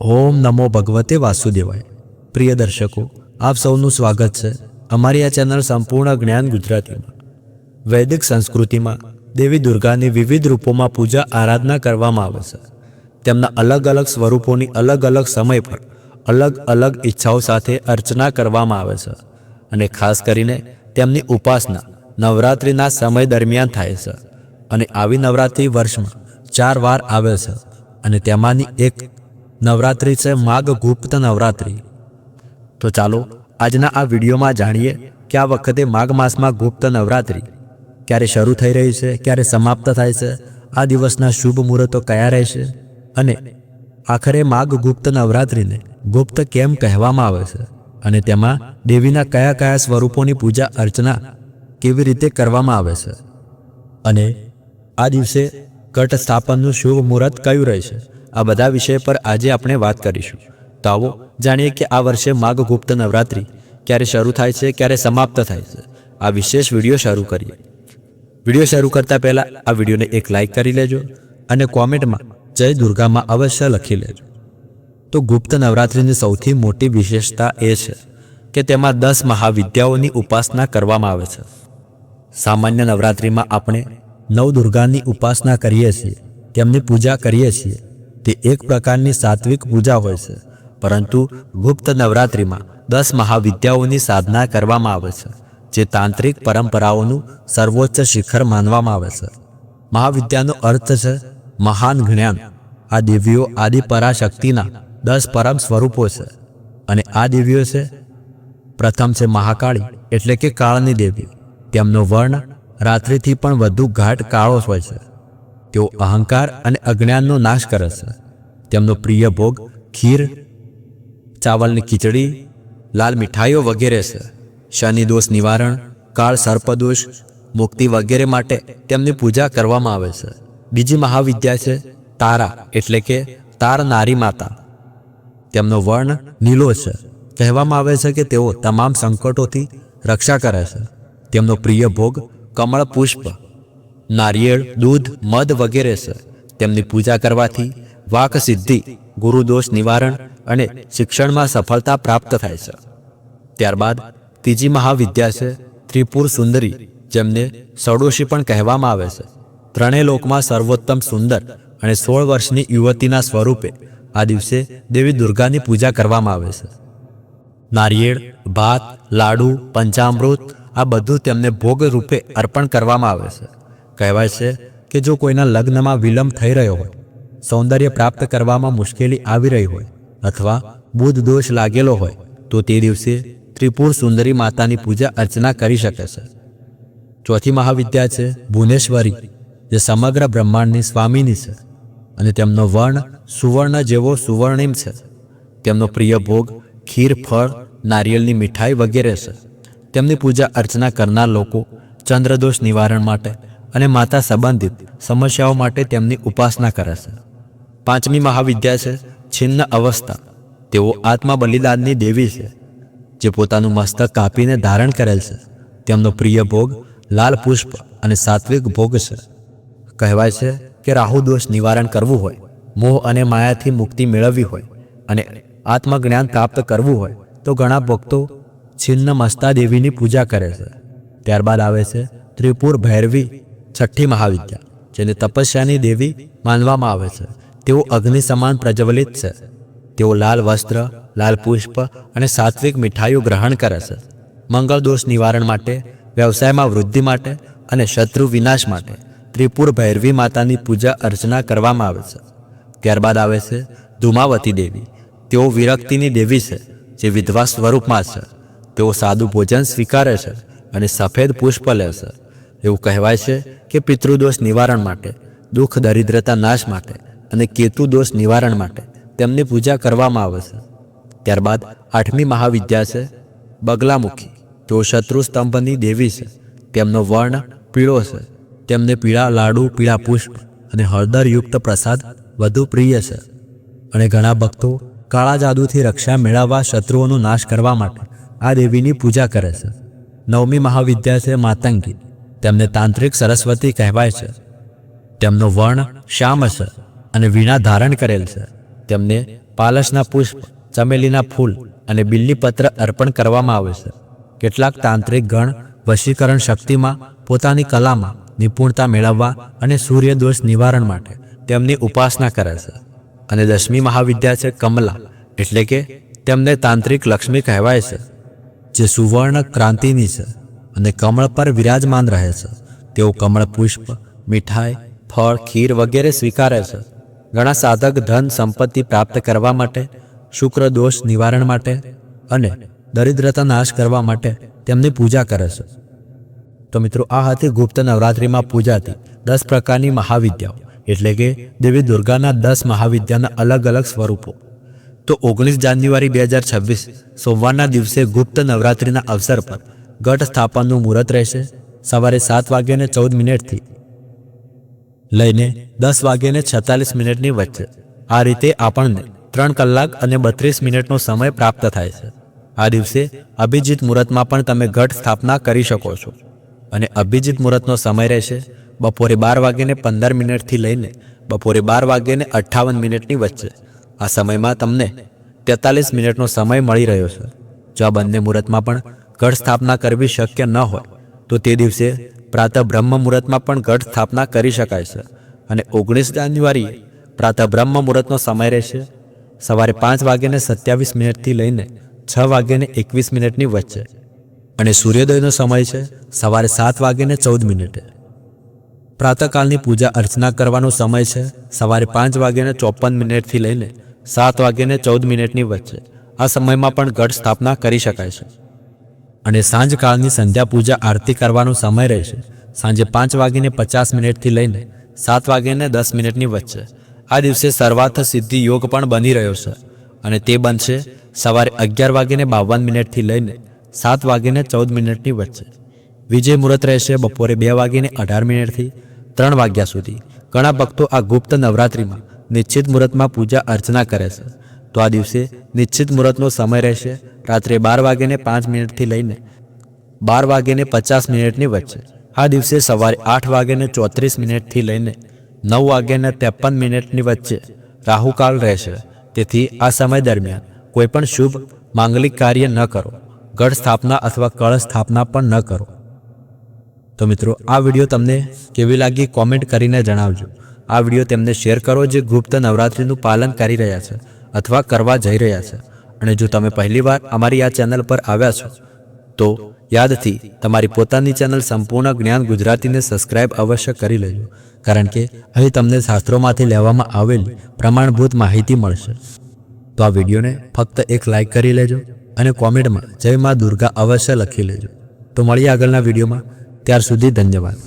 ઓમ નમો ભગવતે વાસુદેવાય. પ્રિય દર્શકો, આપ સૌનું સ્વાગત છે અમારી આ ચેનલ સંપૂર્ણ જ્ઞાન ગુજરાતીમાં. વૈદિક સંસ્કૃતિમાં દેવી દુર્ગાની વિવિધ રૂપોમાં પૂજા આરાધના કરવામાં આવે છે. તેમના અલગ અલગ સ્વરૂપોની અલગ અલગ સમય પર અલગ અલગ ઈચ્છાઓ સાથે અર્ચના કરવામાં આવે છે અને ખાસ કરીને તેમની ઉપાસના નવરાત્રિના સમય દરમિયાન થાય છે. અને આવી નવરાત્રિ વર્ષમાં ચાર વાર આવે છે અને તેમાંની એક નવરાત્રિ છે માઘ ગુપ્ત નવરાત્રિ. તો ચાલો આજના આ વિડીયોમાં જાણીએ કે આ વખતે માઘ માસમાં ગુપ્ત નવરાત્રિ ક્યારે શરૂ થઈ રહી છે, ક્યારે સમાપ્ત થાય છે, આ દિવસના શુભ મુહૂર્તો કયા રહેશે અને આખરે માઘ ગુપ્ત નવરાત્રિને ગુપ્ત કેમ કહેવામાં આવે છે અને તેમાં દેવીના કયા કયા સ્વરૂપોની પૂજા અર્ચના કેવી રીતે કરવામાં આવે છે અને આ દિવસે કટ સ્થાપનનું શુભ મુહૂર્ત કયું રહેશે? આ બધા વિષય પર આજે આપણે વાત કરીશું. તો આવો જાણીએ કે આ વર્ષે માઘ ગુપ્ત નવરાત્રિ ક્યારે શરૂ થાય છે, ક્યારે સમાપ્ત થાય છે. આ વિશેષ વીડિયો શરૂ કરીએ. વીડિયો શરૂ કરતા પહેલા આ વિડીયોને એક લાઈક કરી લેજો અને કોમેન્ટમાં જય દુર્ગામાં અવશ્ય લખી લેજો. તો ગુપ્ત નવરાત્રિની સૌથી મોટી વિશેષતા એ છે કે તેમાં દસ મહાવિદ્યાઓની ઉપાસના કરવામાં આવે છે. સામાન્ય નવરાત્રિમાં આપણે નવ દુર્ગાની ઉપાસના કરીએ છીએ, તેમની પૂજા કરીએ છીએ તે એક પ્રકારની સાત્વિક પૂજા હોય છે, પરંતુ ગુપ્ત નવરાત્રિમાં દસ મહાવિદ્યાઓની સાધના કરવામાં આવે છે, જે તાંત્રિક પરંપરાઓનું સર્વોચ્ચ શિખર માનવામાં આવે છે. મહાવિદ્યાનો અર્થ છે મહાન જ્ઞાન. આ દેવીઓ આદિ પરાશક્તિના દસ પરમ સ્વરૂપો છે અને આ દેવીઓ છે પ્રથમ છે મહાકાળી, એટલે કે કાળની દેવી. તેમનો વર્ણ રાત્રિથી પણ વધુ ઘાટ કાળો હોય છે. તેઓ અહંકાર અને અજ્ઞાનનો નાશ કરે છે. તેમનો પ્રિય ભોગ ખીર, ચાવલની ખીચડી, લાલ મીઠાઈઓ વગેરે છે. શનિ દોષ નિવારણ, કાળ સર્પદોષ, મુક્તિ વગેરે માટે તેમની પૂજા કરવામાં આવે છે. બીજી મહાવિદ્યા છે તારા, એટલે કે તાર નારી માતા. તેમનો વર્ણ નીલો છે. કહેવામાં આવે છે કે તેઓ તમામ સંકટોથી રક્ષા કરે છે. તેમનો પ્રિય ભોગ કમળ પુષ્પ નારિયેળ, દૂધ, મધ વગેરે છે તેમની પૂજા કરવાથી વાક સિદ્ધિ, ગુરુદોષ નિવારણ અને શિક્ષણમાં સફળતા પ્રાપ્ત થાય છે ત્યારબાદ ત્રીજી મહાવિદ્યા છે ત્રિપુર સુંદરી, જેમને સડોશી પણ કહેવામાં આવે છે ત્રણેય લોકમાં સર્વોત્તમ સુંદર અને સોળ વર્ષની યુવતીના સ્વરૂપે આ દિવસે દેવી દુર્ગાની પૂજા કરવામાં આવે છે નારિયેળ, ભાત, લાડુ, પંચામૃત આ બધું તેમને ભોગ રૂપે અર્પણ કરવામાં આવે છે કહેવાય છે કે જો કોઈના લગ્નમાં વિલંબ થઈ રહ્યો હોય, સૌંદર્ય પ્રાપ્ત કરવામાં મુશ્કેલી આવી રહી હોય અથવા બુધ દોષ લાગેલો હોય, તો તે દિવસે ત્રિપુર સુંદરી માતાની પૂજા અર્ચના કરી શકે છે. ચોથી મહાવિદ્યા છે ભુવનેશ્વરી, જે સમગ્ર બ્રહ્માંડની સ્વામીની છે અને તેમનો વર્ણ સુવર્ણ જેવો સુવર્ણિમ છે. તેમનો પ્રિય ભોગ ખીર, ફળ, નારિયેળની મીઠાઈ વગેરે છે. તેમની પૂજા અર્ચના કરનાર લોકો ચંદ્રદોષ નિવારણ માટે અને માતા સંબંધિત સમસ્યાઓ માટે તેમની ઉપાસના કરે છે. પાંચમી મહાવિદ્યા છે છિન્ન અવસ્થા. તેઓ આત્મા બલિદાનની દેવી છે, જે પોતાનું મસ્તક કાપીને ધારણ કરેલ છે. તેમનો પ્રિય ભોગ લાલ પુષ્પ અને સાત્વિક ભોગ છે. કહેવાય છે કે રાહુ દોષ નિવારણ કરવું હોય, મોહ અને માયાથી મુક્તિ મેળવવી હોય અને આત્મજ્ઞાન પ્રાપ્ત કરવું હોય, તો ઘણા ભક્તો છિન્ન મસ્તા દેવીની પૂજા કરે છે. ત્યારબાદ આવે છે ત્રિપુર ભૈરવી છઠ્ઠી મહાવિદ્યા, જેને તપસ્યાની દેવી માનવામાં આવે છે. તેઓ અગ્નિ સમાન પ્રજ્વલિત છે. તેઓ લાલ વસ્ત્ર, લાલ પુષ્પ અને સાત્વિક મીઠાઈઓ ગ્રહણ કરે છે. મંગળ દોષ નિવારણ માટે, વ્યવસાયમાં વૃદ્ધિ માટે અને શત્રુ વિનાશ માટે ત્રિપુર ભૈરવી માતાની પૂજા અર્ચના કરવામાં આવે છે. ત્યારબાદ આવે છે ધુમાવતી દેવી. તેઓ વિરક્તિની દેવી છે, જે વિધવા સ્વરૂપમાં છે. તેઓ સાદું ભોજન સ્વીકારે છે અને સફેદ પુષ્પ લે છે. એવું કહેવાય છે કે પિતૃદોષ નિવારણ માટે, દુઃખ, દરિદ્રતા નાશ માટે અને કેતુ દોષ નિવારણ માટે તેમની પૂજા કરવામાં આવે છે. ત્યારબાદ આઠમી મહાવિદ્યા છે, બગલામુખી. તેઓ શત્રુ સ્તંભની દેવી છે. તેમનો વર્ણ પીળો છે. તેમને પીળા લાડુ, પીળા પુષ્પ અને હળદરયુક્ત પ્રસાદ વધુ પ્રિય છે. અને ઘણા ભક્તો કાળા જાદુથી રક્ષા મેળવવા શત્રુઓનો નાશ કરવા માટે આ દેવીની પૂજા કરે છે. નવમી મહાવિદ્યા છે માતંગી. તેમને તાંત્રિક સરસ્વતી કહેવાય છે. તેમનો વર્ણ શ્યામ છે અને વીણા ધારણ કરેલ છે. તેમને પાલસના પુષ્પ, ચમેલીના ફૂલ અને બિલ્લીપત્ર અર્પણ કરવામાં આવે છે. કેટલાક તાંત્રિક ગણ વશીકરણ શક્તિમાં પોતાની કલામાં નિપુણતા મેળવવા અને સૂર્યદોષ નિવારણ માટે તેમની ઉપાસના કરે છે. અને દસમી મહાવિદ્યા છે કમલા, એટલે કે તેમને તાંત્રિક લક્ષ્મી કહેવાય છે, જે સુવર્ણ ક્રાંતિની છે. અને કમળ પર વિરાજમાન રહે છે. તેઓ કમળ પુષ્પ, મીઠાઈ, ફળ, ખીર વગેરે સ્વીકારે છે. ઘણા સાધક ધન સંપત્તિ પ્રાપ્ત કરવા માટે, શુક્ર દોષ નિવારણ માટે અને દરિદ્રતા નાશ કરવા માટે તેમની પૂજા કરે છે. તો મિત્રો, આ હતી ગુપ્ત નવરાત્રિમાં પૂજાતી દસ પ્રકારની મહાવિદ્યાઓ, એટલે કે દેવી દુર્ગાના દસ મહાવિદ્યાના અલગ અલગ સ્વરૂપો. તો ઓગણીસ જાન્યુઆરી બે હજાર છવ્વીસ સોમવારના દિવસે ગુપ્ત નવરાત્રિના અવસર પર ઘટ સ્થાપનનું મુહૂર્ત રહેશે સવારે સાત વાગ્યાને ચૌદ મિનિટથી. લઈને દસ વાગ્યાને છેતાલીસ મિનિટની વચ્ચે. આ રીતે આપણને ત્રણ કલાક અને બત્રીસ મિનિટનો સમય પ્રાપ્ત થાય છે. આ દિવસે અભિજીત મુહૂર્તમાં પણ તમે ઘટ સ્થાપના કરી શકો છો. અને અભિજીત મુહૂર્તનો સમય રહેશે બપોરે બાર વાગ્યાને પંદર મિનિટથી લઈને બપોરે બાર વાગ્યાને અઠ્ઠાવન મિનિટની વચ્ચે. આ સમયમાં તમને તેતાલીસ મિનિટનો સમય મળી રહ્યો છે. જો આ બંને મુહૂર્તમાં પણ ઘટ સ્થાપના કરવી શક્ય ન હોય, તો તે દિવસે પ્રાતઃ બ્રહ્મ મુહૂર્તમાં પણ ઘટ સ્થાપના કરી શકાય છે. અને ઓગણીસ જાન્યુઆરીએ પ્રાતઃ બ્રહ્મ મુહૂર્તનો સમય રહેશે. સવારે પાંચ વાગ્યાને સત્યાવીસ મિનિટથી લઈને છ વાગ્યાને એકવીસ મિનિટની વચ્ચે. અને સૂર્યોદયનો સમય છે સવારે સાત વાગ્યાને ચૌદ મિનિટે. પ્રાતઃકાલની પૂજા અર્ચના કરવાનો સમય છે સવારે પાંચ વાગ્યાને ચોપન મિનિટથી લઈને સાત વાગ્યાને ચૌદ મિનિટની વચ્ચે. આ સમયમાં પણ ઘટ સ્થાપના કરી શકાય છે. અને સાંજકાળની સંધ્યા પૂજા આરતી કરવાનો સમય રહેશે. સાંજે પાંચ વાગીને પચાસ મિનિટથી લઈને સાત વાગીને દસ મિનિટની વચ્ચે. આ દિવસે સર્વાર્થ સિદ્ધિ યોગ પણ બની રહ્યો છે અને તે બનશે સવારે અગિયાર વાગીને બાવન મિનિટથી લઈને સાત વાગીને ચૌદ મિનિટની વચ્ચે. વિજય મુહૂર્ત રહેશે બપોરે બે વાગીને અઢાર મિનિટથી ત્રણ વાગ્યા સુધી. ઘણા ભક્તો આ ગુપ્ત નવરાત્રિમાં નિશ્ચિત મુહૂર્તમાં પૂજા અર્ચના કરે છે. તો આ દિવસે નિશ્ચિત મુહૂર્તનો સમય રહેશે. રાત્રે બાર વાગ્યાને પાંચ મિનિટથી લઈને બાર વાગ્યાને પચાસ મિનિટની વચ્ચે. આ દિવસે સવારે આઠ વાગ્યાને ચોત્રીસ મિનિટથી લઈને નવ વાગ્યાને ત્રેપન મિનિટની વચ્ચે રાહુકાળ રહેશે. તેથી આ સમય દરમિયાન કોઈ પણ શુભ માંગલિક કાર્ય ન કરો. ગઢ સ્થાપના અથવા કળશ સ્થાપના પણ ન કરો. તો મિત્રો, આ વીડિયો તમને કેવી લાગી કોમેન્ટ કરીને જણાવજો. આ વીડિયો તેમને શેર કરો જે ગુપ્ત નવરાત્રિનું પાલન કરી રહ્યા છે. અથવા કરવા જઈ રહ્યા છે. અને જો તમે પહેલીવાર અમારી આ ચેનલ પર આવ્યા છો, તો યાદથી તમારી પોતાની ચેનલ સંપૂર્ણ જ્ઞાન ગુજરાતીને સબસ્ક્રાઇબ અવશ્ય કરી લેજો, કારણ કે અહીં તમને શાસ્ત્રોમાંથી લેવામાં આવેલી પ્રમાણભૂત માહિતી મળશે. તો આ વિડીયોને ફક્ત એક લાઇક કરી લેજો અને કોમેન્ટમાં જય મા દુર્ગા અવશ્ય લખી લેજો. તો મળીએ આગળના વિડીયોમાં. ત્યાર સુધી ધન્યવાદ.